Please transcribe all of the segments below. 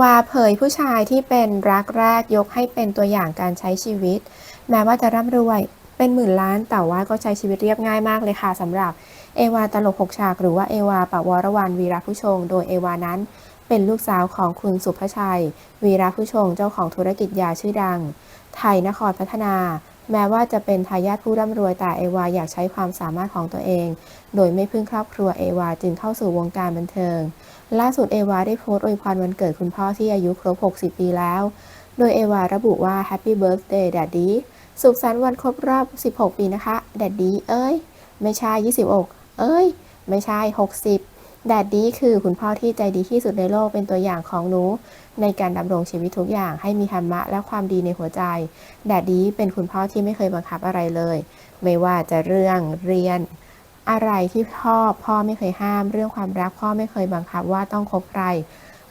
วาเผยผู้ชายที่เป็นรักแรกยกให้เป็นตัวอย่างการใช้ชีวิต แม้ว่าจะร่ำรวยเป็นหมื่นล้าน แต่ว่าก็ใช้ชีวิตเรียบง่ายมากเลยค่ะสำหรับเอวาตลกหกฉาก หรือว่าเอวาปวรวรรณวีรผู้ชง โดยเอวานั้นเป็นลูกสาวของคุณสุภชัย วีรผู้ชงเจ้าของธุรกิจยาชื่อดัง ไทยนครพัฒนา แม้ว่าจะเป็นทายาทผู้ร่ำรวยแต่เอวาอยากใช้ความสามารถของตัวเอง โดยไม่พึ่งครอบครัวเอวาจึงเข้าสู่วงการบันเทิง ล่าสุดเอวาได้โพสต์อวยพรวันเกิดคุณพ่อที่อายุครบ 60 ปีแล้ว โดยเอวาระบุว่า Happy Birthday Daddy สุขสันต์วันครบรอบ 16 ปีนะคะ Daddy เอ้ย ไม่ใช่ 26 เอ้ย ไม่ใช่ 60 Daddy คือคุณพ่อที่ใจดีที่สุดในโลกเป็นตัวอย่างของหนู ในการดำรงชีวิตทุกอย่างให้มีธรรมะและความดีในหัวใจ Daddy เป็นคุณพ่อที่ไม่เคยบังคับอะไรเลย ไม่ว่าจะเรื่องเรียน อะไรที่พ่อพ่อไม่เคยห้าม เรื่องความรักพ่อไม่เคยบังคับว่าต้องคบใคร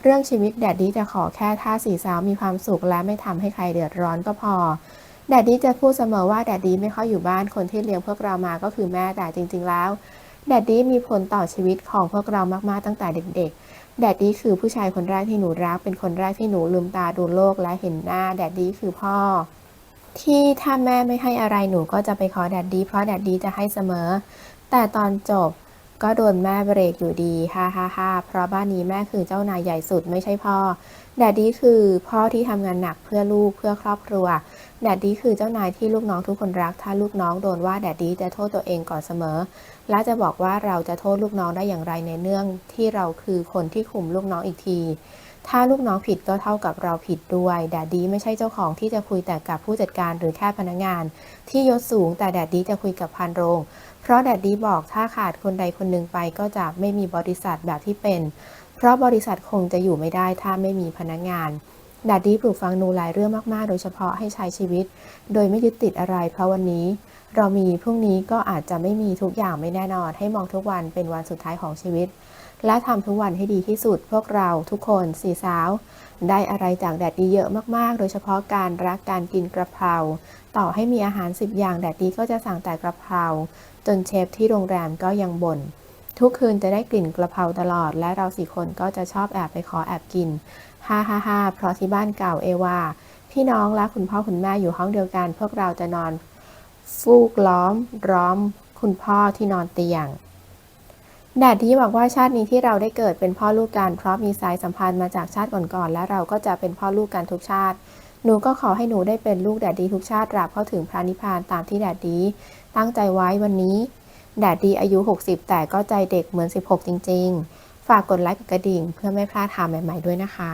เรื่องชีวิตแดดดี้จะขอแค่ท่าสี่สาวมีความสุขและไม่ทำให้ใครเดือดร้อนก็พอแดดดี้จะพูดเสมอว่าแดดดี้ไม่ค่อยอยู่บ้านคนที่เลี้ยงพวกเรามาก็คือแม่แต่จริง ๆ แล้ว แดดดี้มีผลต่อชีวิตของพวกเรามากๆตั้งแต่เด็กๆ แดดดี้คือผู้ชายคนแรกที่หนูรัก เป็นคนแรกที่หนูลืมตาดูโลกและเห็นหน้า แดดดี้คือพ่อ ที่ถ้าแม่ไม่ให้อะไรหนูก็จะไปขอแดดดี้เพราะแดดดี้จะให้เสมอ แต่ตอนจบก็โดนแม่เบรกอยู่ดีฮ่าฮ่าฮ่าเพราะบ้านนี้แม่คือเจ้านายใหญ่สุดไม่ใช่พ่อ แดดดี้คือพ่อที่ทำงานหนักเพื่อลูกเพื่อครอบครัว แดดดี้คือเจ้านายที่ลูกน้องทุกคนรัก ถ้าลูกน้องโดนว่าแดดดี้จะโทษตัวเองก่อนเสมอ และจะบอกว่าเราจะโทษลูกน้องได้อย่างไรในเนื่อง ที่เราคือคนที่คุมลูกน้องอีกที ถ้าลูกน้องผิดก็เท่ากับเราผิดด้วย แดดดี้ไม่ใช่เจ้าของที่จะคุยแต่กับผู้จัดการหรือแค่พนักงาน ที่ยศสูงแต่แดดดี้จะคุยกับพันโรง เพราะแดดดี้บอกถ้าขาดคนใดคนหนึ่งไปก็จะไม่มีบริษัทแบบที่เป็น เพราะบริษัทคงจะอยู่ไม่ได้ถ้าไม่มีพนักงาน ดดดี้ปลูกฝังหนูหลายเรื่องมาก ๆ โดยเฉพาะให้ใช้ชีวิต โดยไม่ยึดติดอะไร เพราะวันนี้ เรามีพรุ่งนี้ก็อาจจะไม่มีทุกอย่างไม่แน่นอน ให้มองทุกวันเป็นวันสุดท้ายของชีวิต และทำทุกวันให้ดีที่สุด พวกเราทุกคนสี่สาว ได้อะไรจากแดดดีเยอะมาก ๆ โดยเฉพาะการรักการกินกระเพราต่อให้มีอาหาร 10 อย่างแดดดีก็จะสั่งแต่กระเพราจนเชฟที่โรงแรมก็ยังบ่น ทุกคืนจะได้กลิ่นกระเพราตลอด และเราสี่คนก็จะชอบแอบไปขอแอบกินฮ่าฮ่าฮ่าเพราะที่บ้านเก่าเอวา พี่น้องและคุณพ่อคุณแม่อยู่ห้องเดียวกัน พวกเราจะนอนฟูกล้อมร้อมคุณพ่อที่นอนเตียงแดดดี้บอกว่าชาตินี้ที่เราได้เกิดเป็นพ่อลูกกันเพราะมีสายสัมพันธ์มาจากชาติก่อนๆและเราก็จะเป็นพ่อลูกกันทุกชาติ หนูก็ขอให้หนูได้เป็นลูกแดดดีทุกชาติตราบเข้าถึงพระนิพพานตามที่แดดดี ตั้งใจไว้วันนี้ แดดดีอายุ 60 แต่ก็ใจเด็กเหมือน 16 จริง ๆ ฝากกดไลค์กดกระดิ่ง เพื่อไม่พลาดข่าวใหม่ ๆ ด้วยนะคะ